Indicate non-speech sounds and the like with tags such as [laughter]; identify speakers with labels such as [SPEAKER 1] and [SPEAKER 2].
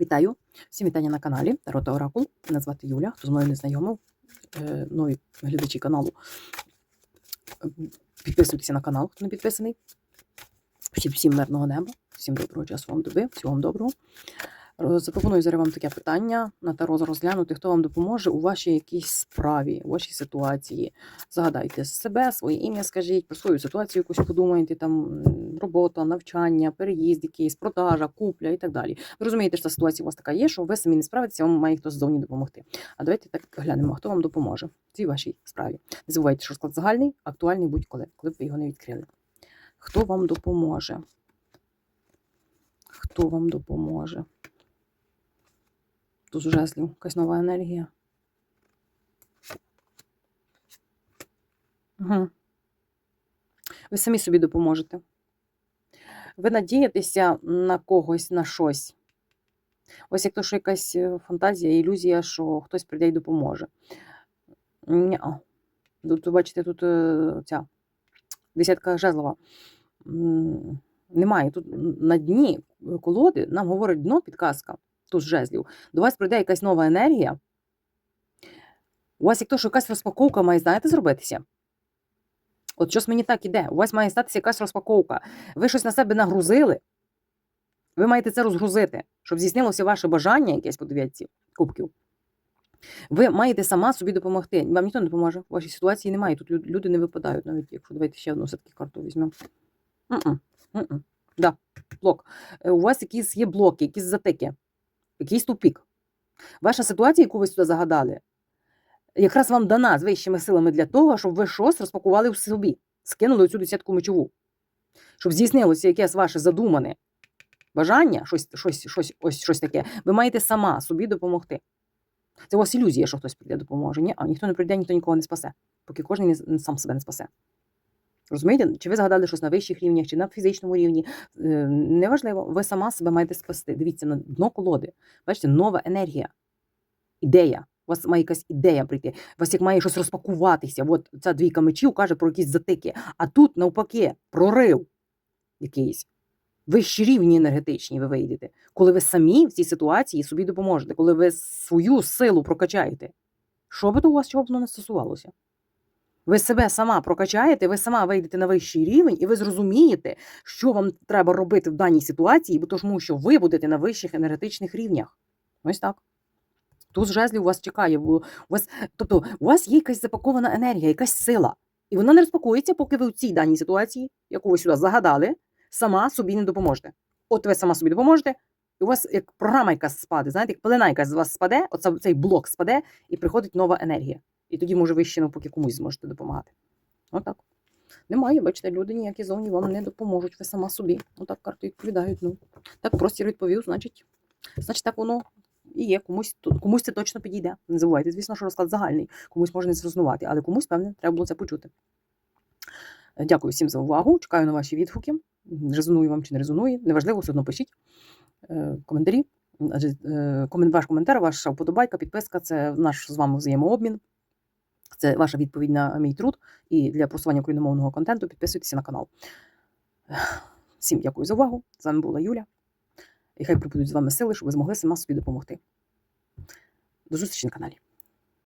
[SPEAKER 1] Вітаю! Всім вітання на каналі Таро та Оракул. Мене звати Юля, хто з мною не знайомив, е, нові глядачі каналу. Е, Підписуйтеся на канал, хто не підписаний. Всім мирного неба, всім доброго часу вам доби, всього вам доброго. Е, Запропоную зараз вам таке питання на таро розглянути, хто вам допоможе у вашій якійсь справі, у вашій ситуації. Загадайте себе, своє ім'я скажіть, про свою ситуацію якусь подумайте, там робота, навчання, переїзд якийсь, продажа, купля і так далі. Ви розумієте, що ситуація у вас така є, що ви самі не справитеся, вам має хтось ззовні допомогти. А давайте так глянемо, хто вам допоможе в цій вашій справі. Не забувайте, що розклад загальний, актуальний будь-коли, коли б ви його не відкрили. Хто вам допоможе? Хто вам допоможе? Тут жезлів, якась нова енергія. Угу. Ви самі собі допоможете. Ви надієтеся на когось, на щось. Ось як то, що якась е, фантазія, ілюзія, що хтось прийде і допоможе. Ні-а. Тут, бачите, тут е, ця десятка жезлова. Немає. Тут на дні колоди нам говорить дно підказка. Тут з жезлів. До вас прийде якась нова енергія. У вас як то, що якась розпаковка має, знаєте, зробитися. От щось мені так іде. У вас має статися якась розпаковка. Ви щось на себе нагрузили. Ви маєте це розгрузити, щоб здійснилося ваше бажання якесь по дев'ятці кубків. Ви маєте сама собі допомогти. Вам ніхто не допоможе. У вашій ситуації немає. Тут люди не випадають, навіть якщо давайте ще одну все-таки карту візьмемо. М-м. Да, блок. Е, У вас якісь є блоки, якісь затики, якийсь тупік. Ваша ситуація, яку ви сюди загадали, якраз вам дана з вищими силами для того, щоб ви щось розпакували в собі, скинули цю десятку мечову. Щоб здійснилося якесь ваше задумане бажання, щось, щось, щось, ось щось таке, ви маєте сама собі допомогти. Це у вас ілюзія, що хтось прийде допоможе. Ні, а ніхто не прийде, ніхто нікого не спасе, поки кожен сам себе не спасе. Розумієте? Чи ви згадали щось на вищих рівнях, чи на фізичному рівні? Е, Неважливо, ви сама себе маєте спасти. Дивіться на дно колоди. Бачите, нова енергія, ідея. У вас має якась ідея прийти. У вас як має щось розпакуватися. От ця двійка мечів каже про якісь затики. А тут, навпаки, прорив якийсь. Вищі рівні енергетичні ви вийдете, коли ви самі в цій ситуації собі допоможете, коли ви свою силу прокачаєте. Що би то у вас чого б воно не стосувалося? Ви себе сама прокачаєте, ви сама вийдете на вищий рівень, і ви зрозумієте, що вам треба робити в даній ситуації, бо тому що ви будете на вищих енергетичних рівнях. Ось так. Тут жезлів у вас чекає. У вас, тобто, у вас є якась запакована енергія, якась сила. І вона не розпакується, поки ви в цій даній ситуації, яку ви сюди загадали, сама собі не допоможете. От ви сама собі допоможете, і у вас як програма якась спаде, знаєте, як пелена якась з вас спаде, оце, цей блок спаде, і приходить нова енергія. І тоді, може, ви ще навпаки комусь зможете допомагати. Отак. Немає, бачите, люди ніякі зовні вам не допоможуть, ви сама собі. Отак карти відповідають. Ну, так простір відповів, значить, значить, так воно і є. Комусь, комусь це точно підійде. Не забувайте, звісно, що розклад загальний, комусь може не зрозумувати, але комусь, певне, треба було це почути. Е, Дякую всім за увагу. Чекаю на ваші відгуки. Резонує вам чи не резонує. Неважливо, все одно пишіть е, коментарі. Е, ваш коментар, ваша вподобайка, підписка це наш з вами взаємообмін. Це ваша відповідь на мій труд. І для просування україномовного контенту підписуйтеся на канал. [sighs] Всім дякую за увагу. З вами була Юля. І хай прибудуть з вами сили, щоб ви змогли сама собі допомогти. До зустрічі на каналі.